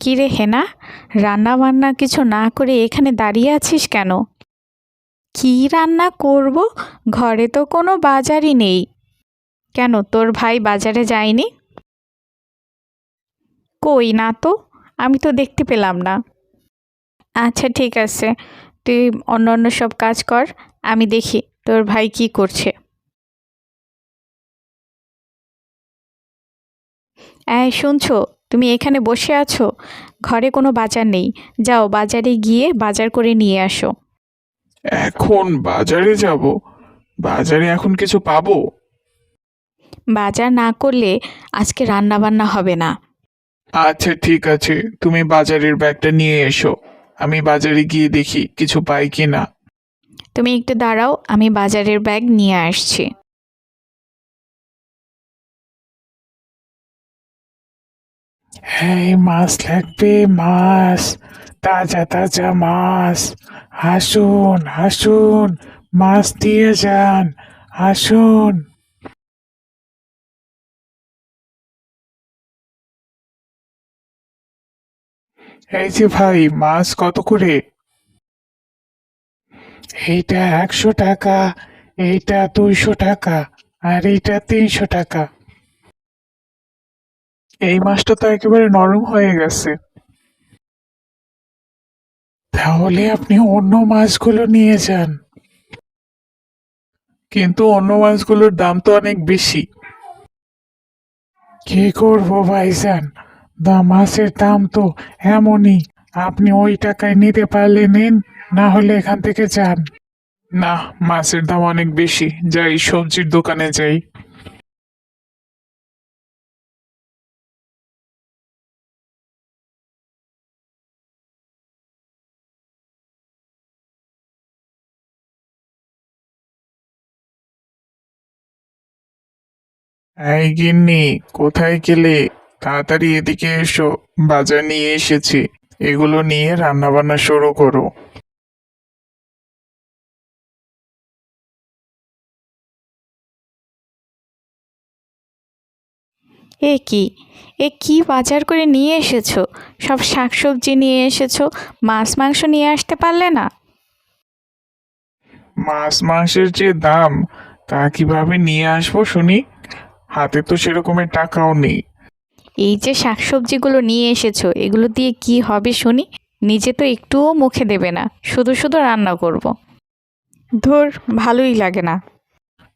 কি রে হেনা রান্না বান্না কিছু না করে এখানে দাঁড়িয়ে আছিস কেন? কি রান্না করব? ঘরে তো কোনো বাজারই নেই। কেন, তোর ভাই বাজারে যায়নি? কই না তো, আমি তো দেখতে পেলাম না। আচ্ছা ঠিক আছে, তুই অন্য অন্য সব কাজ কর, আমি দেখি তোর ভাই কি করছে। এই, শুনছো তুমি এখানে বসে আছো? ঘরে কোনো বাজার নেই। যাও বাজারে গিয়ে বাজার করে নিয়ে আসো। এখন বাজারে যাব? বাজারে এখন কিছু পাবো? বাজার না করলে আজকে রান্না বান্না হবে না। আচ্ছা ঠিক আছে। তুমি বাজারের ব্যাগটা নিয়ে এসো। আমি বাজারে গিয়ে দেখি কিছু পাই কি না তুমি একটু দাঁড়াও আমি বাজারের ব্যাগ নিয়ে আসছি। হ্যাঁ মাছ লাগবে, মাছ। তাজা তাজা মাছ। আসুন আসুন, মাছ দিয়ে যান, আসুন। এই যে ভাই, মাছ কত করে? এইটা একশো টাকা, এইটা দুইশো টাকা, আর এইটা তিনশো টাকা। এই মাছটা তো একেবারে নরম হয়ে গেছে। তাহলে আপনি অন্য মাছগুলো নিয়ে যান। কিন্তু অন্য মাছগুলোর দাম তো অনেক বেশি। কি করব ভাইজান? দা মাছের দাম তো এমনই। আপনি ওই টাকায় নিতে পারলে নিন, না হলে এখান থেকে যান। না, মাছের দাম অনেক বেশি। যাই সবজির দোকানে যাই। এই গিন্নি কোথায় গেলে? তাড়াতাড়ি এদিকে এসো বাজার নিয়ে এসেছি। এগুলো নিয়ে রান্না বান্না শুরু করো। এ কি? এ কি বাজার করে নিয়ে এসেছ? সব শাকসবজি নিয়ে এসেছ? মাছ মাংস নিয়ে আসতে পারলে না? মাছ মাংসের যে দাম তা কীভাবে নিয়ে আসব শুনি? হাতে তো সেরকমের টাকাও নেই। এই যে শাকসবজিগুলো নিয়ে এসেছ এগুলো দিয়ে কি হবে শুনি? নিজে তো একটুও মুখে দেবে না শুধু শুধু রান্না করব। ধর ভালোই লাগে না।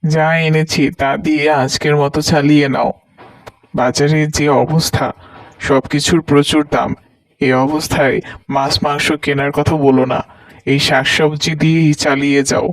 যা এনেছি তা দিয়ে আজকের মতো চালিয়ে নাও। বাজারে যে অবস্থা সবকিছুর প্রচুর দাম। এই অবস্থায় মাছ মাংস কেনার কথা বলো না। এই শাকসবজি দিয়েই চালিয়ে যাও।